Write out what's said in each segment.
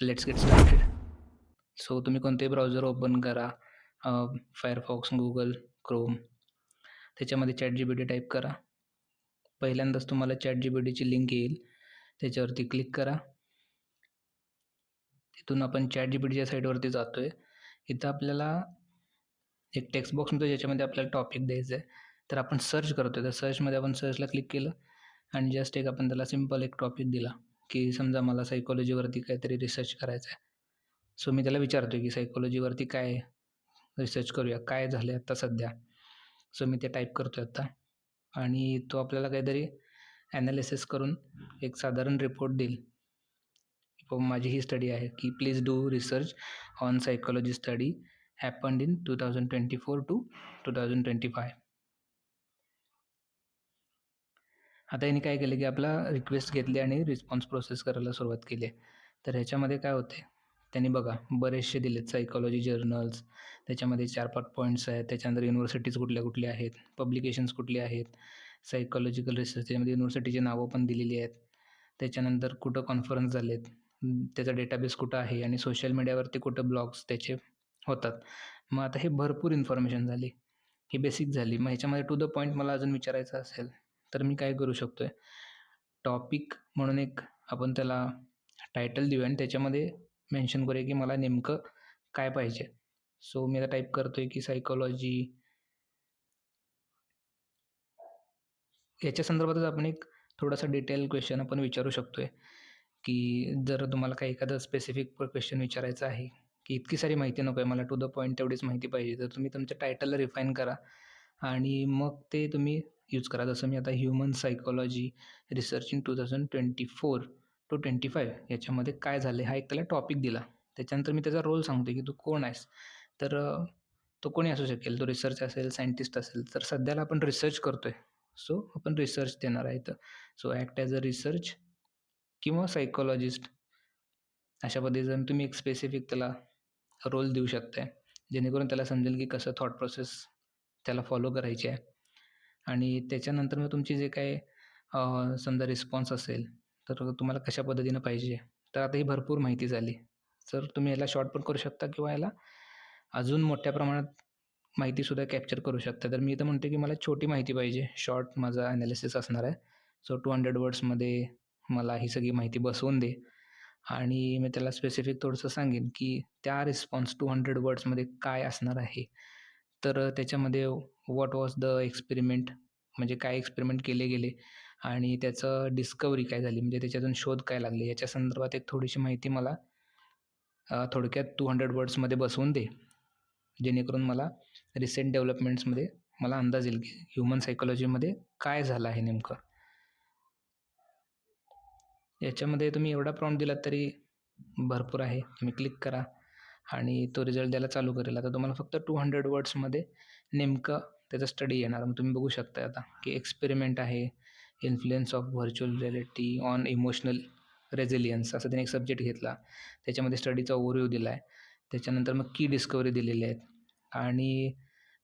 Let's get started so तुम्ही कोणतेही browser open करा. फायरफॉक्स गुगल क्रोम त्याच्यामध्ये chat G P T type करा. पहिल्यांदाच तुम्हाला चॅट जी बी टीची लिंक येईल. त्याच्यावरती क्लिक करा. तिथून आपण चॅट जी बी टीच्या साईटवरती जातो आहे इथं आपल्याला एक टेक्स्ट बॉक्स मिळतो ज्याच्यामध्ये आपल्याला टॉपिक द्यायचं आहे. तर आपण सर्च करतो आहे तर सर्चमध्ये आपण सर्चला क्लिक केलं. आणि जस्ट एक आपण त्याला सिंपल एक टॉपिक दिला. की समजा मला सायकोलॉजीवरती काहीतरी रिसर्च करायचं आहे सो मी त्याला विचारतो की सायकोलॉजीवरती काय रिसर्च करूया? काय झालं आहे आत्ता सध्या? सो मी ते टाईप करतो आहे आत्ता आणि तो आपल्याला काहीतरी ॲनालिसिस करून एक साधारण रिपोर्ट देईल. माझी ही स्टडी आहे की please do research on psychology study happened in two thousand twenty four to two thousand twenty five आता यांनी काय केलं की आपला रिक्वेस्ट घेतली आणि रिस्पॉन्स प्रोसेस करायला सुरुवात केली. तर ह्याच्यामध्ये काय होते त्यांनी बघा बरेचसे दिलेत सायकॉलॉजी जर्नल्स त्याच्यामध्ये चार पाच पॉईंट्स आहेत. त्याच्यानंतर युनिव्हर्सिटीज कुठल्या कुठल्या आहेत? पब्लिकेशन्स कुठले आहेत? सायकॉलॉजिकल रिसर्च त्याच्यामध्ये युनिव्हर्सिटीची नावं पण दिलेली आहेत. त्याच्यानंतर कुठं कॉन्फरन्स झालेत? त्याचा डेटाबेस कुठं आहे? आणि सोशल मीडियावरती कुठं ब्लॉग्स त्याचे होतात? मग आता हे भरपूर इन्फॉर्मेशन झाली. ही बेसिक झाली. मग ह्याच्यामध्ये टू द पॉईंट मला अजून विचारायचं असेल तर मी काय करू शकतो आहे टॉपिक म्हणून एक आपण त्याला टायटल देऊया आणि त्याच्यामध्ये मेन्शन करूया की मला नेमकं काय पाहिजे. सो मी आता टाईप करतो आहे की सायकोलॉजी याच्या संदर्भातच आपण एक थोडासा डिटेल क्वेश्चन आपण विचारू शकतो आहे की जर तुम्हाला काही एखादं स्पेसिफिक क्वेश्चन विचारायचं आहे की इतकी सारी माहिती नको आहे मला टू द पॉईंट तेवढीच माहिती पाहिजे तर तुम्ही तुमच्या टायटलला रिफाईन करा. आणि मग ते तुम्ही यूज करा. जसं मी आता human psychology research in two thousand twenty four to twenty five याच्यामध्ये काय झालं हा एक त्याला टॉपिक दिला. त्याच्यानंतर मी त्याचा रोल सांगतो की तू कोण आहेस? तर तो कोणी असू शकेल? तो रिसर्च असेल सायंटिस्ट असेल तर सध्याला आपण रिसर्च करतो आहे सो आपण रिसर्च देणार आहे तर so act as a research किंवा सायकोलॉजिस्ट अशा पद्धतीनं तुम्ही एक स्पेसिफिक त्याला रोल देऊ शकताय. जेणेकरून त्याला समजेल की कसं थॉट प्रोसेस त्याला फॉलो करायची आहे. आणि त्याच्यानंतर मग तुमची जे काय समजा रिस्पॉन्स असेल तर तुम्हाला कशा पद्धतीनं पाहिजे? तर आता ही भरपूर माहिती झाली. तर तुम्ही याला शॉर्ट पण करू शकता किंवा याला अजून मोठ्या प्रमाणात माहितीसुद्धा कॅप्चर करू शकता. तर मी तर म्हणते की मला छोटी माहिती पाहिजे. शॉर्ट माझा ॲनालिसिस असणार आहे. सो टू हंड्रेड वर्ड्समध्ये मला ही सगळी माहिती बसवून दे. आणि मी त्याला स्पेसिफिक थोडंसं सांगेन की त्या रिस्पॉन्स टू हंड्रेड वर्ड्समध्ये काय असणार आहे. तर त्याच्यामध्ये व्हॉट वॉज द एक्सपेरिमेंट म्हणजे काय एक्सपेरिमेंट केले गेले आणि त्याचं डिस्कवरी काय झाली? म्हणजे त्याच्यातून शोध काय लागले? याच्या संदर्भात एक थोडीशी माहिती मला थोडक्यात टू हंड्रेड वर्ड्समध्ये बसवून दे. जेणेकरून मला रिसेंट डेव्हलपमेंट्समध्ये मला अंदाज येईल की ह्युमन सायकोलॉजीमध्ये काय झालं आहे नेमकं. याच्यामध्ये तुम्ही एवढा प्रॉम्प्ट दिलात तरी भरपूर आहे. तुम्ही क्लिक करा. आणि तो रिझल्ट द्यायला चालू करेल. आता तुम्हाला फक्त टू हंड्रेड वर्ड्समध्ये नेमकं त्याचा स्टडी येणार. मग तुम्ही बघू शकता आता की एक्सपेरिमेंट आहे influence of virtual reality on emotional resilience असं त्याने एक सब्जेक्ट घेतला. त्याच्यामध्ये स्टडीचा ओव्हरव्ह्यू दिला आहे त्याच्यानंतर मग की डिस्कवरी दिलेली आहेत. आणि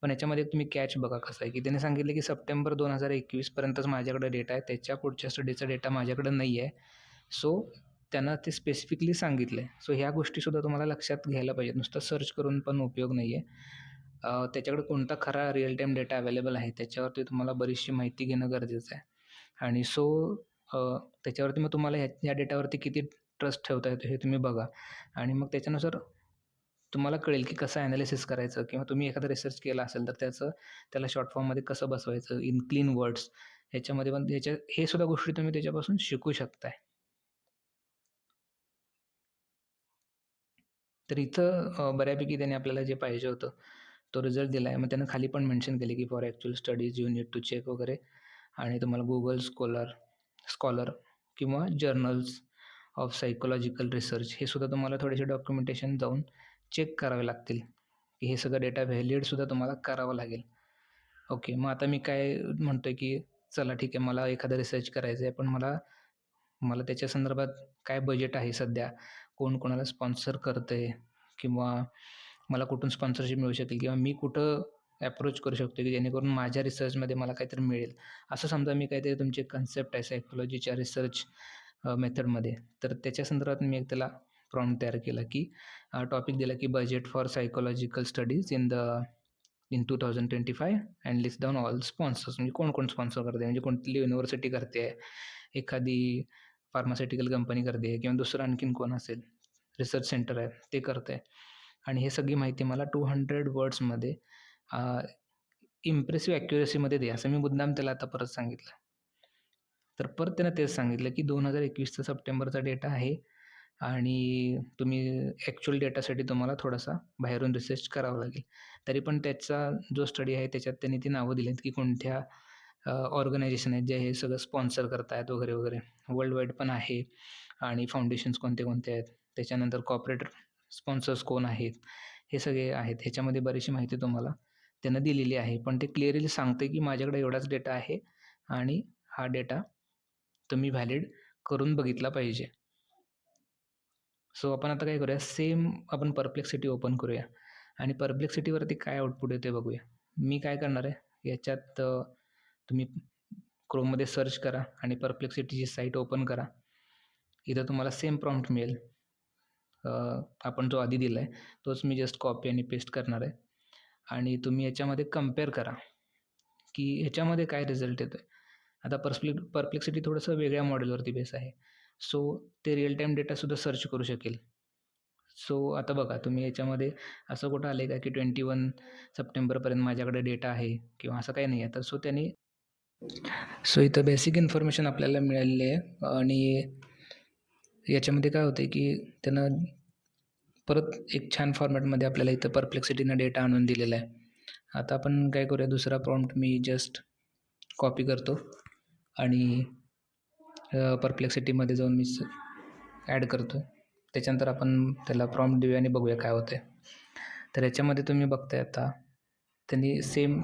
पण याच्यामध्ये तुम्ही कॅच बघा कसं आहे की त्याने सांगितलं की सप्टेंबर दोन हजार एकवीसपर्यंतच माझ्याकडे डेटा आहे. त्याच्या पुढच्या स्टडीचा डेटा माझ्याकडे नाही आहे सो त्यांना ते स्पेसिफिकली सांगितलं आहे सो ह्या गोष्टीसुद्धा तुम्हाला लक्षात घ्यायला पाहिजेत. नुसतं सर्च करून पण उपयोग नाही आहे त्याच्याकडे कोणता खरा रिअल टाईम डेटा अवेलेबल आहे त्याच्यावरती तुम्हाला बरीचशी माहिती घेणं गरजेचं आहे. आणि सो त्याच्यावरती मग तुम्हाला ह्या ह्या डेटावरती किती ट्रस्ट ठेवता येतो हे तुम्ही बघा. आणि मग त्याच्यानुसार तुम्हाला कळेल की कसं ॲनालिसिस करायचं किंवा तुम्ही एखादा रिसर्च केला असेल तर त्याचं त्याला शॉर्ट फॉर्ममध्ये कसं बसवायचं? इन क्लीन वर्ड्स ह्याच्यामध्ये पण ह्याच्या हे सुद्धा गोष्टी तुम्ही त्याच्यापासून शिकू शकताय. तर इथं बऱ्यापैकी त्याने आपल्याला जे पाहिजे होतं तो रिझल्ट दिला आहे मग त्यानं खाली पण मेन्शन केले की for actual studies you need to check वगैरे. आणि तुम्हाला गुगल स्कॉलर स्कॉलर किंवा जर्नल्स ऑफ सायकोलॉजिकल रिसर्च हे सुद्धा तुम्हाला थोडेसे डॉक्युमेंटेशन जाऊन चेक करावे लागतील. की हे सगळं डेटा व्हॅलिडसुद्धा तुम्हाला करावं लागेल. ओके मग आता मी काय म्हणतो आहे की चला ठीक आहे मला एखादा रिसर्च करायचं आहे पण मला मला त्याच्या संदर्भात काय बजेट आहे सध्या? कोण कोणाला स्पॉन्सर करतं आहे किंवा मला कुठून स्पॉन्सरशिप मिळू शकेल किंवा मी कुठं ॲप्रोच करू शकतो की जेणेकरून माझ्या रिसर्चमध्ये मला काहीतरी मिळेल. असं समजा मी काहीतरी तुमची कन्सेप्ट आहे सायकोलॉजीच्या रिसर्च मेथडमध्ये तर त्याच्या संदर्भात मी एक त्याला प्रॉम्प्ट तयार केला की टॉपिक दिला की budget for psychological studies in the in two thousand twenty five and list down all sponsors म्हणजे कोण कोण स्पॉन्सर करते म्हणजे कोणती युनिव्हर्सिटी करते आहे एखादी फार्मास्युटिकल कंपनी करते आहे किंवा दुसरं आणखीन कोण असेल? रिसर्च सेंटर आहे ते करतं आहे आणि हे सगळी माहिती मला टू हंड्रेड वर्ड्समध्ये इम्प्रेसिव्ह ॲक्युरेसीमध्ये दे असं मी मुद्दाम त्याला आता परत सांगितलं. तर परत त्यानं तेच सांगितलं की दोन हजार एकवीसचा सप्टेंबरचा डेटा आहे आणि तुम्ही ॲक्च्युअल डेटासाठी तुम्हाला थोडासा बाहेरून रिसर्च करावं लागेल. तरी पण त्याचा जो स्टडी आहे त्याच्यात त्यांनी ती नावं दिली आहेत की कोणत्या ऑर्गनायझेशन आहेत जे हे सगळं स्पॉन्सर करतायत वगैरे वगैरे. वर्ल्ड वाईड पण आहे आणि फाउंडेशन्स कोणते कोणते आहेत. त्याच्यानंतर कॉपरेटर स्पॉन्सर्स कोण आहेत? हे सगळे आहेत. ह्याच्यामध्ये बरीचशी माहिती तुम्हाला त्यानं दिलेली आहे. पण ते क्लिअरली सांगते की माझ्याकडे एवढाच डेटा आहे आणि हा डेटा तुम्ही व्हॅलिड करून बघितला पाहिजे. सो आपण आता काय करूया? सेम आपण परप्लेक्सिटी ओपन करूया. आणि परप्लेक्सिटीवरती काय आउटपुट येते बघूया. मी काय करणार आहे? याच्यात तुम्ही क्रोममध्ये सर्च करा आणि परप्लेक्सिटीची साईट ओपन करा. इथं तुम्हाला सेम प्रॉम्प्ट मिळेल. आपण जो आधी दिला आहे तोच मी जस्ट कॉपी आणि पेस्ट करणार आहे. आणि तुम्ही याच्यामध्ये कंपेअर करा की ह्याच्यामध्ये काय रिझल्ट येतो आहे आता परस्प्ले परप्लेक्सिटी थोडंसं वेगळ्या मॉडेलवरती बेस आहे. सो ते रिअल टाईम डेटासुद्धा सर्च करू शकेल. सो आता बघा तुम्ही याच्यामध्ये असं कुठं आलं आहे का की ट्वेंटी वन सप्टेंबरपर्यंत माझ्याकडे डेटा आहे किंवा असं काही नाही आहे तर सो त्यांनी सो इथं बेसिक इन्फॉर्मेशन आपल्याला मिळालेली आहे. आणि याच्यामध्ये काय होतं आहे की त्यानं परत एक छान फॉर्मॅटमध्ये आपल्याला इथं परप्लेक्सिटीनं डेटा आणून दिलेला आहे. आता आपण काय करूया दुसरा प्रॉम्प्ट मी जस्ट कॉपी करतो आणि परप्लेक्सिटीमध्ये जाऊन मी ॲड करतो. त्याच्यानंतर आपण त्याला प्रॉम्प्ट देऊया आणि बघूया काय होतं आहे तर याच्यामध्ये तुम्ही बघताय आता त्यांनी सेम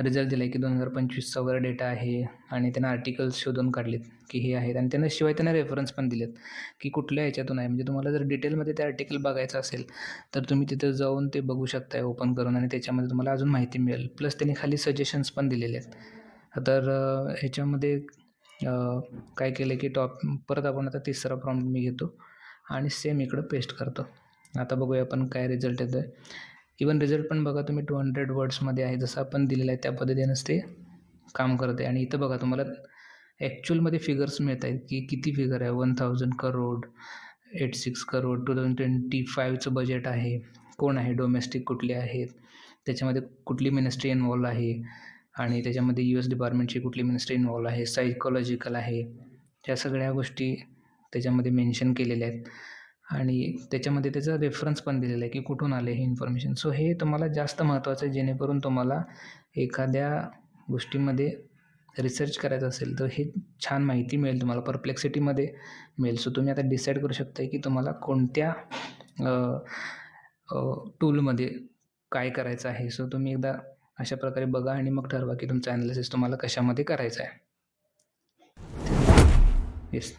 रिझल्ट दिला आहे की दोन हजार पंचवीसचा वगैरे डेटा आहे आणि त्यांना आर्टिकल्स शोधून काढलेत की हे आहेत. आणि त्यांना शिवाय त्यांना रेफरन्स पण दिलेत की कुठल्या ह्याच्यातून आहे. म्हणजे तुम्हाला जर डिटेलमध्ये ते आर्टिकल बघायचं असेल तर तुम्ही तिथं जाऊन ते बघू शकताय ओपन करून आणि त्याच्यामध्ये तुम्हाला अजून माहिती मिळेल. प्लस त्यांनी खाली सजेशन्स पण दिलेले आहेत. तर ह्याच्यामध्ये काय केलं की टॉप परत आपण आता तिसरा प्रॉम्प्ट मी घेतो आणि सेम इकडं पेस्ट करतो. आता बघूया आपण काय रिझल्ट येतो आहे इवन रिझल्ट पण बघा तुम्ही टू हंड्रेड वर्ड्समध्ये आहे. जसं आपण दिलेलं आहे त्या पद्धतीनंच ते काम करते आणि इथं बघा तुम्हाला ॲक्च्युअलमध्ये फिगर्स मिळत आहेत की किती फिगर आहे? One thousand crore eight six crore two thousand twenty फाईव्हचं budget आहे. कोण आहे? डोमेस्टिक कुठले आहेत? त्याच्यामध्ये कुठली मिनिस्ट्री इन्वॉल्व आहे? आणि त्याच्यामध्ये यू एस डिपार्टमेंटची कुठली मिनिस्ट्री इन्वॉल्व आहे? सायकोलॉजिकल आहे. या सगळ्या गोष्टी त्याच्यामध्ये मेन्शन केलेल्या आहेत. आणि त्याच्यामध्ये त्याचा रेफरन्स पण दिलेला आहे की कुठून आले हे इन्फॉर्मेशन सो हे तुम्हाला जास्त महत्त्वाचं आहे जेणेकरून तुम्हाला एखाद्या गोष्टीमध्ये रिसर्च करायचं असेल तर हे छान माहिती मिळेल तुम्हाला. परप्लेक्सिटीमध्ये मिळेल. सो तुम्ही आता डिसाईड करू शकता की तुम्हाला कोणत्या टूलमध्ये काय करायचं आहे. सो तुम्ही एकदा अशा प्रकारे बघा आणि मग ठरवा की तुमचं ॲनालिसिस तुम्हाला कशामध्ये करायचं आहे. येस